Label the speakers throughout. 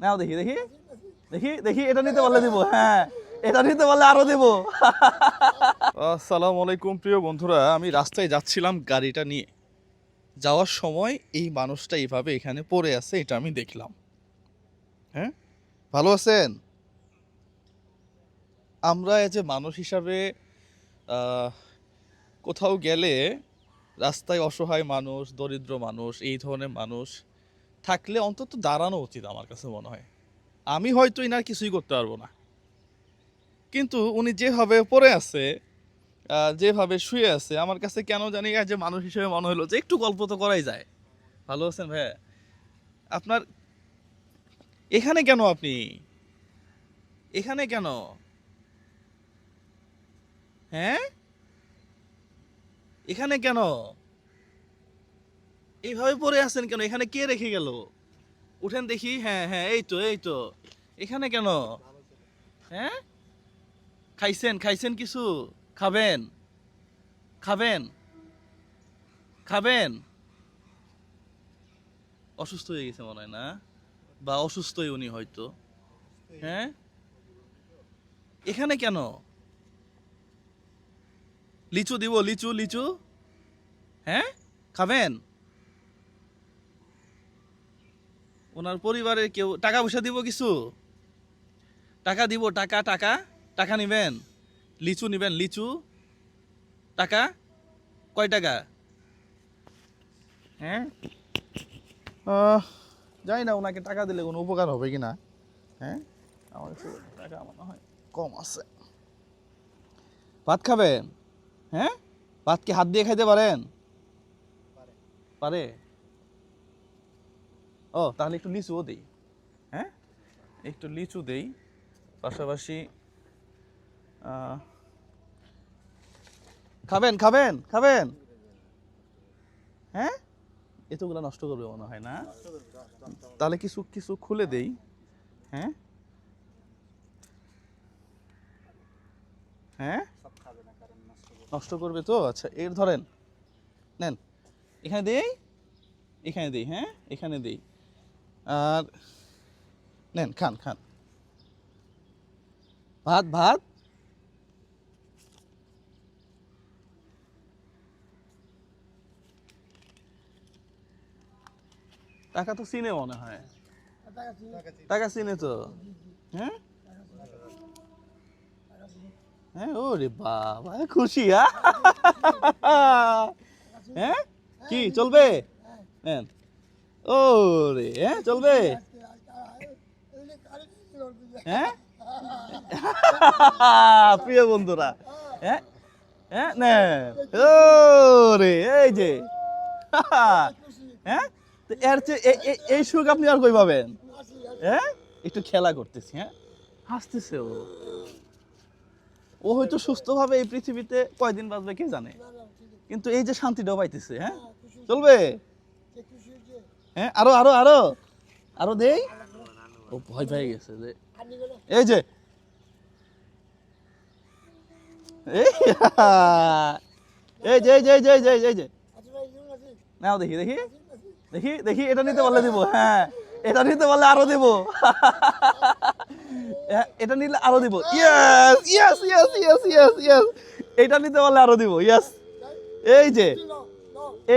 Speaker 1: নাও দেখি দেখি। দেখি দেখি, এটা নিতে পারলে দিব হ্যাঁ। এটা নিতে পারলে আরও দেব। আসসালামু আলাইকুম, প্রিয় বন্ধুরা। আমি রাস্তায় যাচ্ছিলাম গাড়িটা নিয়ে। যাওয়ার সময় এই মানুষটা এইভাবে এখানে পড়ে আছে, এটা আমি দেখলাম। হ্যাঁ? ভালো আছেন? আমরা এই যে মানুষ হিসাবে কোথাও গেলে রাস্তায় অসহায় মানুষ, দরিদ্র মানুষ, এই ধরনের মানুষ থাকলে অন্তত দাঁড়ানো উচিত আমার কাছে মনে হয়। আমি হয়তো ইনার কিছুই করতে পারব না। কিন্তু উনি যেভাবে পড়ে আছে যেভাবে শুয়ে আছে, আমার কাছে কেন জানি যে মানুষ হিসেবে মনে হলো যে একটু গল্প তো করাই যায়। ভালো আছেন ভাইয়া? আপনার এখানে কেন আপনি? এখানে কেন? হ্যাঁ? এখানে কেন? এইভাবে পড়ে আছেন কেন? এখানে কে রেখে গেল? উঠেন দেখি হ্যাঁ হ্যাঁ এই তো এই তো। এখানে কেন? হ্যাঁ? খাইছেন খাইছেন কিছু? খাবেন? খাবেন? খাবেন? অসুস্থ হয়ে গেছে মনে হয়, না? বা অসুস্থই উনি হয়তো। হ্যাঁ? এখানে কেন? লিচু দিব, লিচু লিচু। হ্যাঁ? খাবেন? ওনার পরিবারের কেউ টাকা পয়সা দিব কিছু? টাকা দিব টাকা টাকা টাকা নেবেন। লিচু নেবেন লিচু। টাকা? কয় টাকা? হ্যাঁ? জানি না ওনাকে টাকা দিলে কোনো উপকার হবে কি না হ্যাঁ? আমার কাছে টাকা মনে হয় কম আছে। ভাত খাবেন? হ্যাঁ? ভাত কি হাত দিয়ে খাইতে পারেন? পারে? ও, তাহলে একটু লিচুও দেই। হ্যাঁ? একটু লিচু দেই, পাশাপাশি খাবেন খাবেন খাবেন। হ্যাঁ? এতগুলো নষ্ট করবে মনে হয় না। তাহলে কিছু কিছু খুলে দেই। হ্যাঁ? হ্যাঁ? নষ্ট করবে তো? আচ্ছা এর ধরেন, নেন। এখানে দেই এখানে দেই হ্যাঁ? এখানে দেই। আর নেন, খান খান। ভাত ভাত? টাকা তো চিনে মনে হয়। টাকা চিনে তো। হ্যাঁ? হ্যাঁ ওরে বাবা, খুশি হ্যাঁ? হ্যাঁ? কি, চলবে? হ্যাঁ ও রে হ্যাঁ চলবে? হ্যাঁ? প্রিয় বন্ধুরা হ্যাঁ হ্যাঁ না ও রে এই যে। হ্যাঁ তো এর চেয়ে এই সুখ আপনি আর কই পাবেন? হ্যাঁ একটু খেলা করতেছি হ্যাঁ। হাসতেছে ও। ও হয়তো সুস্থভাবে এই পৃথিবীতে কয়দিন বাঁচবে কে জানে? কিন্তু এই যে শান্তিটাও পাইতেছে হ্যাঁ। চলবে? হ্যাঁ আরও আরও আরও। আরও দেই। ও ভয় পেয়ে গেছে যে। এই যে। এই যে এই যে এই যে এই যে এই যে, নাও দেখি দেখি। দেখি দেখি এটা নিতে পারলে দিব হ্যাঁ। এটা নিতে পারলে আরও দিব। হ্যাঁ, এটা নিলে আরও দিব। Yes yes yes yes yes yes এটা নিতে পারলে আরও দিব ইয়েস এই যে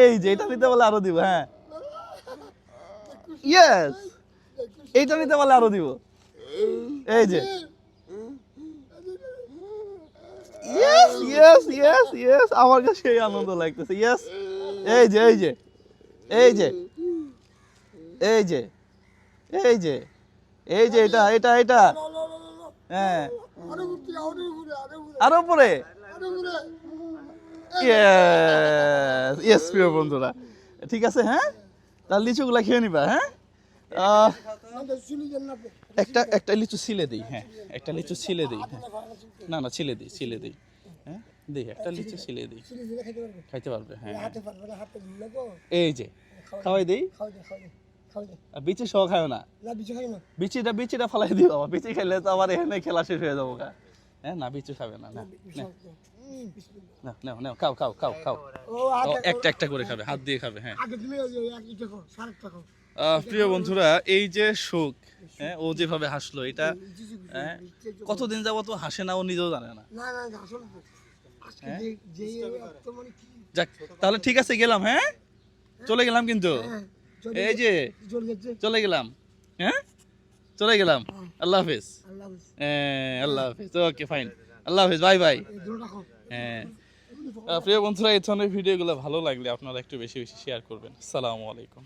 Speaker 1: এই যে এটা নিতে পারলে আরও দিব হ্যাঁ। ইয়েস এইটা নিতে পারলে আরও দিব। এই যে। ইয়েস ইয়েস ইয়েস ইয়েস আমার কাছে সেই আনন্দ লাগতেছে। ইয়েস এই যে এই যে। এই যে। এই যে। এই যে। এই যে এটা এটা এটা। হ্যাঁ। আরও উপরে। ইয়েস ইয়েস প্রিয় বন্ধুরা। ঠিক আছে হ্যাঁ? তাহলে লিচুগুলা খেয়ে নিবা হ্যাঁ? একটা একটা লিচু ছিলে দিই হ্যাঁ একটা লিচু ছিলে দিই হ্যাঁ। না না ছিলে দিই ছিলে দিই হ্যাঁ? দিই একটা লিচু ছিলে দিই। খাইতে পারবে হ্যাঁ এই যে খাওয়াই দিই। বিচি সহ খাও না। বিচিটা বিচিটা ফালাই দিও বিচি খেলে তো আবার এখানে খেলা শেষ হয়ে যাব গা হ্যাঁ না বিচি খাবে না না না নাও নাও খাও খাও খাও খাও। একটা একটা করে খাবে হাত দিয়ে খাবে হ্যাঁ। প্রিয় বন্ধুরা এই যে সুখ হ্যাঁ ও যেভাবে হাসলো এটা হ্যাঁ, কতদিন যাবত হাসে না ও নিজেও জানে না। হ্যাঁ?
Speaker 2: মানে কি
Speaker 1: যাক তাহলে ঠিক আছে গেলাম হ্যাঁ? চলে গেলাম কিন্তু?
Speaker 2: হ্যাঁ,
Speaker 1: এই যে
Speaker 2: চলে
Speaker 1: গেলাম হ্যাঁ? চলে গেলাম। আল্লাহ হাফিজ।
Speaker 2: আল্লাহ হাফেজ।
Speaker 1: হ্যাঁ, আল্লাহ হাফিজ। ওকে ফাইন আল্লাহ হাফেজ বাই বাই হ্যাঁ। প্রিয় বন্ধুরা এই ধরনের ভিডিওগুলো ভালো লাগলে আপনারা একটু বেশি বেশি শেয়ার করবেন। আসসালামু আলাইকুম।